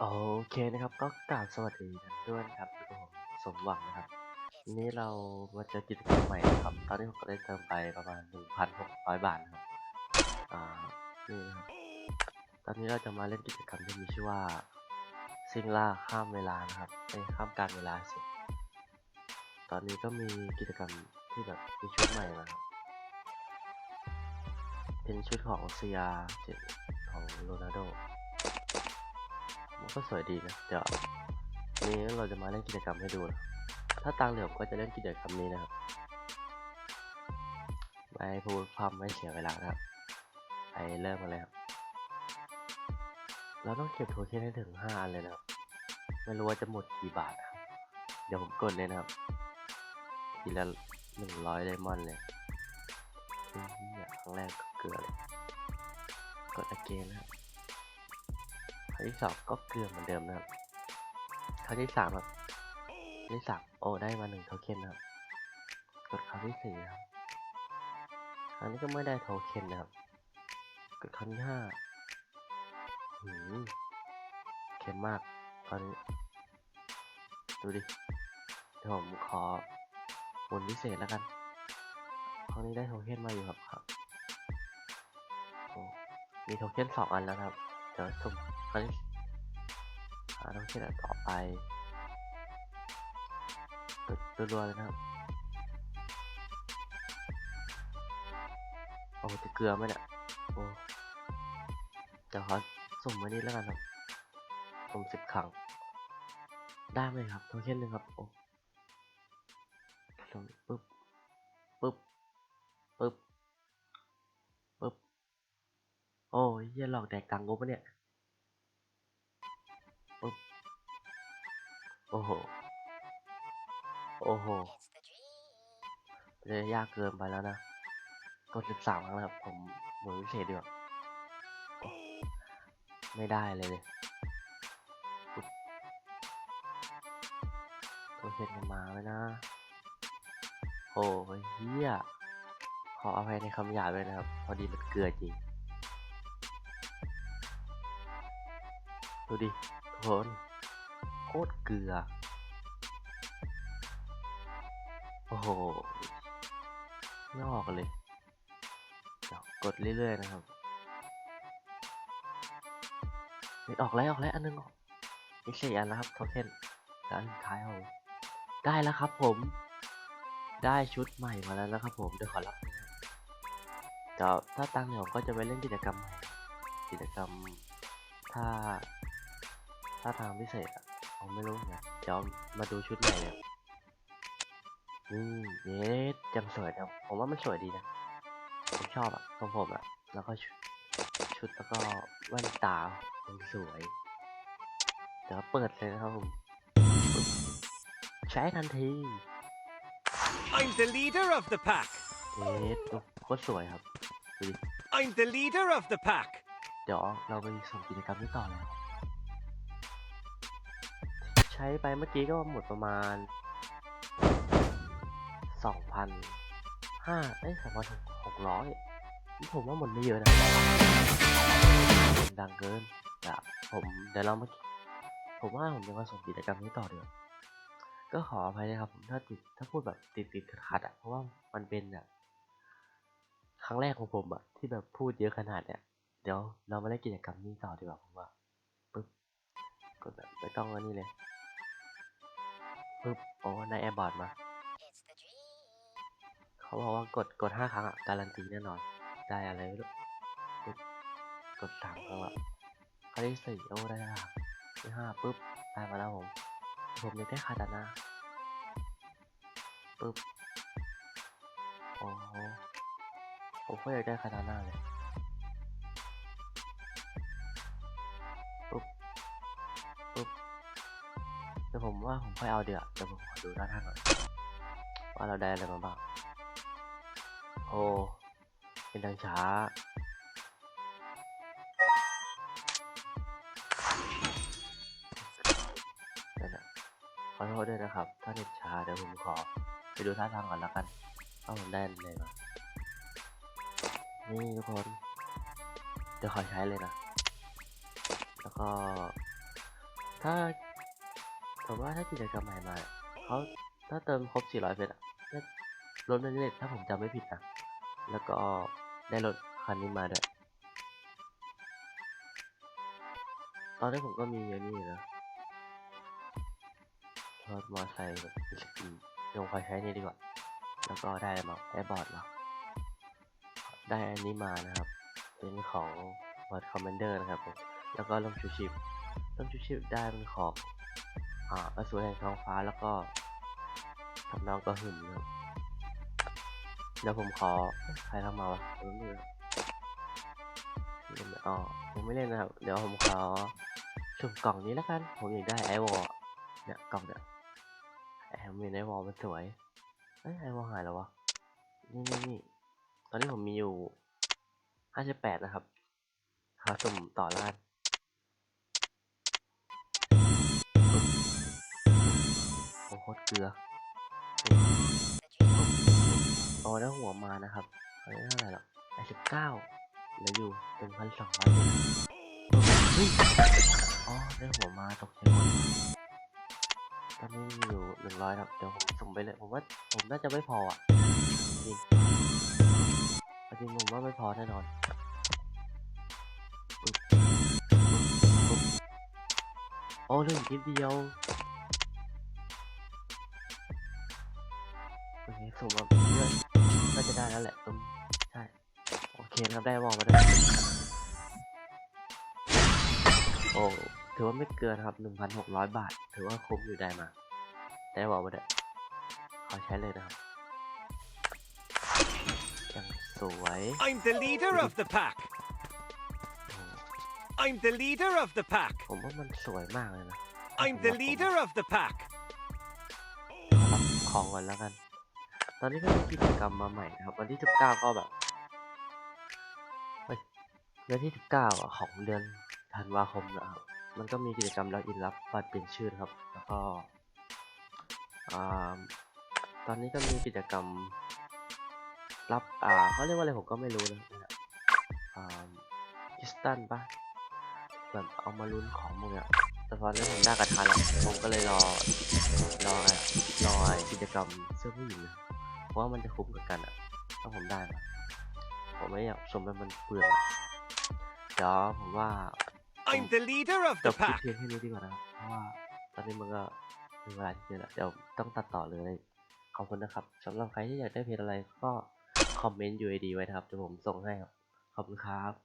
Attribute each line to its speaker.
Speaker 1: โอเคนะครับก็กราบสวัสดีด้วยนะครับอยู่กับผมสมหวังนะครับวันนี้เรามาเจอกิจกรรมใหม่นะครับ ตอนนี้ผมก็ได้เติมไปประมาณ 1,600 บาทนะครับอ่านี่นะครับตอนนี้เราจะมาเล่นกิจกรรมที่มีชื่อว่าซิงล่าข้ามเวลานะครับไม่ข้ามการเวลาสิตอนนี้ก็มีกิจกรรมที่แบบมีชุดใหม่มาครับเป็นชุดของเซียเจ็ดของโรนัลโด ก็สวยดีนะเดี๋ยวนี้เราจะมาเล่นกิจกรรมให้ดูนะถ้าตังเหลือก็จะเล่นกิจกรรมนี้นะครับไม่พูดพร่ำไม่เสียเวลานะครับไปเริ่มกันเลยครับเราต้องเก็บโทเค็นให้ถึงห้าอันเลยนะครับไม่รู้ว่าจะหมดกี่บาทนะเดี๋ยวผมกดเลยนะครับ ทีละหนึ่งร้อยไดมอนด์เลยนี่ครั้งแรกก็เกลือเลย กด again นะครับ ครั้งที่สองก็เกลือเหมือนเดิมนะครับครั้งที่สามครับครั้งที่สามโอ้ได้มาหนึ่งโทเค็นนะครับกดครั้งที่สี่ครับครั้งนี้ก็ไม่ได้โทเค็นนะครับกดครั้งที่ห้าหืมเค็มมากตอนนี้ดูดิเดี๋ยวผมขอผลพิเศษแล้วกันครั้งนี้ได้โทเค็นมาอยู่ครับครับมีโทเค็นสองอันแล้วครับ เดี๋ยวสุ่มครั้งที่หาโทเค็นอันต่อไปกดรัวๆเลยนะครับโอ้จะเกลือไหมเนี่ยโอ้เดี๋ยวขอสุ่มไว้นี่แล้วกันครับสุ่มสิบครั้งได้ไหมครับโทเค็นหนึ่งครับโอ้สุ่มปึ๊บปึ๊บปึ๊บ โอ้ยเหี้ยหลอกแดกตังค์กูปะเนี่ยปึ๊บโอ้โห โอ้โหจะยากเกินไปแล้วนะ กด 13 ครั้งแล้วครับผมหมุนพิเศษดีกว่าไม่ได้เลยเลยปึ๊บโทเค็นกันมาไหมนะโอ้ยเฮียขออภัยในคำหยาบเลยนะครับ พอดีมันเกลือจริง ดูดิทุกคนโคตรเกลือ โอ้โหไม่ออกเลยเดี๋ยวกดเรื่อยๆนะครับเฮ้ยออกแล้วออกแล้วอันนึงอีกสี่อันแล้วครับโทเค็นแล้วอันท้ายเอาได้แล้วครับผม ได้ชุดใหม่มาแล้วนะครับผมเดี๋ยวขอรับนะครับเดี๋ยวถ้าตังค์เนี่ยผมก็จะไปเล่นกิจกรรมใหม่กิจกรรม ถ้า ถ้าทางพิเศษอะผมไม่รู้นะเดี๋ยวมาดูชุดใหม่เนี่ยอืมเย้จังสวยนะผมว่ามันสวยดีนะผมชอบอะทรงผมอะแล้วก็ชุดชุดแล้วก็แว่นตามันสวยเดี๋ยวเปิดเลยนะครับผมใช้ทันที
Speaker 2: I'm the leader of the pack.
Speaker 1: เอ๊ะดูโคตรสวยครับดูดิ
Speaker 2: I'm the leader of the pack.
Speaker 1: เดี๋ยวเราไปส่งกิจกรรมนี้ต่อเลยครับ ใช้ไปเมื่อกี้ก็หมดประมาณสองพันห้าเอ้ยสองพันหกร้อยนี่ผมว่าหมดไม่เยอะนะ ดังเกินเดี๋ยวผมเดี๋ยวเรามาผมว่าผมจะมาส่งกิจกรรมนี้ต่อเดี๋ยวก็ขออภัยนะครับผมถ้าติดถ้าพูดแบบติดติดขัดอะเพราะว่ามันเป็นแบบครั้งแรกของผมอะที่แบบพูดเยอะขนาดเนี้ยเดี๋ยวเรามาเล่นกิจกรรมนี้ต่อดีกว่าผมว่าปึ๊บกดแบบไม่ต้องอันนี้เลย ปึ๊บโอ้ในแอร์บอร์ดมา เขาบอกว่ากดกดห้าครั้งอะ การันตีแน่นอน ได้อะไรไม่รู้กดสามครั้งละครั้งที่สี่โอ้ได้ละที่ห้าปึ๊บได้มาแล้วผม ผมยังได้คาตานะปึ๊บโอ้โหผมก็อยากได้คาตานาเลย ดี๋ยวผมว่าผมค่อยเอาเดี๋ยวเดี๋ยวผมขอดูท่าทางก่อนว่าเราได้อะไรมาบ้าง โอ้ เป็นทางช้าเดี๋ยวขอโทษด้วยนะครับ ถ้าเน็ตช้าเดี๋ยวผมขอไปดูท่าทางก่อนแล้วกันว่าผมได้อะไรมา นี่ทุกคน เดี๋ยวขอใช้เลยนะ แล้วก็ ถ้า ผมว่าถ้ากิจกรรมใหม่มาเขาถ้าเติมครบ 400 เฟสอะน่ารถเล่นๆถ้าผมจำไม่ผิดนะ แล้วก็ได้รถคันนี้มาด้วย ตอนนี้ผมก็มีอันนี้อยู่นะรถมอเตอร์ไซค์แบบสกีลงไฟใช้นี่ดีกว่า แล้วก็ได้มาได้บอร์ดมาได้อันนี้มานะครับ เป็นของบอร์ดคอมมนเดอร์นะครับผม แล้วก็ลมชูชีพลมชูชีพได้เป็นของ อ่าอสูรแห่งท้องฟ้าแล้วก็ทำนองกระหึ่มนะครับเดี๋ยวผมขอใครทำมาวะผมไม่รู้เนไม่อ๋อผมไม่เล่นนะครับ เดี๋ยวผมขอสุ่มกล่องนี้แล้วกัน ผมอยากได้ไอวอลเนี่ยกล่องเนี่ยไอมเห็นไอวอลมันสวยเอ้ยไอวอลหายแล้ววะ นี่นี่นี่ตอนนี้ผมมีอยู่ห้าสิบแปดนะครับหาสุ่มต่อล้าน โคตรเกลือโอ้ได้หัวมานะครับได้เท่าไหร่หรอแปดสิบเก้าเหลืออยู่เป็นพันสองร้อยเฮ้ยอ๋อได้หัวมาตกใจหมดตอนนี้มีอยู่หนึ่งร้อยครับเดี๋ยวผมส่งไปเลยผมว่าผมน่าจะไม่พออะจริงจริงผมว่าไม่พอแน่นอนโอ้เหลืออีกนิดเดียว โอเคสุ่มมาเยอะน่าจะได้แล้วแหละอืมใช่ โอเคนะครับได้วอลมาด้วยโอ้ถือว่าไม่เกินครับ 1,600 บาท ถือว่าคุ้มอยู่ได้มา ได้วอลมาด้วยขอใช้เลยนะครับยังสวย
Speaker 2: I'm the leader of the pack.
Speaker 1: โอ้
Speaker 2: I'm the leader of the pack.
Speaker 1: ผมว่ามันสวยมากเลยนะ
Speaker 2: I'm the leader of the pack.
Speaker 1: รับของก่อนแล้วกันต อนนี้ก็มีกิจกรรมมาใหม่นะครับ วันที่ 19 ก็แบบเดือนที่ 19อะของเดือนธันวาคมนะครับ มันก็มีกิจกรรมล็อกอินรับบัตรเปลี่ยนชื่อครับ แล้วก็ตอนนี้ก็มีกิจกรรมรับอ่าเขาเรียกว่าอะไรผมก็ไม่รู้นะอ่าคิสตันปะแบบเอามาลุ้นของพวกเนี้ยแต่ตอนนี้ผมได้กระทะแล้วผมก็เลยรอรอรอกิจกรรมเสื้อผู้หญิงนะ เพราะว่ามันจะคุ้มกับกันอะถ้าผมได้นะผมไม่อยากชมให้มันเปลืองอะเดี๋ยวผมว่า
Speaker 2: I'm the leader of
Speaker 1: จ
Speaker 2: the
Speaker 1: บคลิป
Speaker 2: pack.
Speaker 1: เพียงแค่นี้ดีกว่านะครับเพราะว่าตอนนี้มันก็ถึงเวลาที่จะแล้วเดี๋ยวต้องตัดต่อเลยขอบคุณนะครับสำหรับใครที่อยากได้เพจอะไรก็คอมเมนต์ UID ไว้นะครับเดี๋ยวผมส่งให้ครับขอบคุณครับ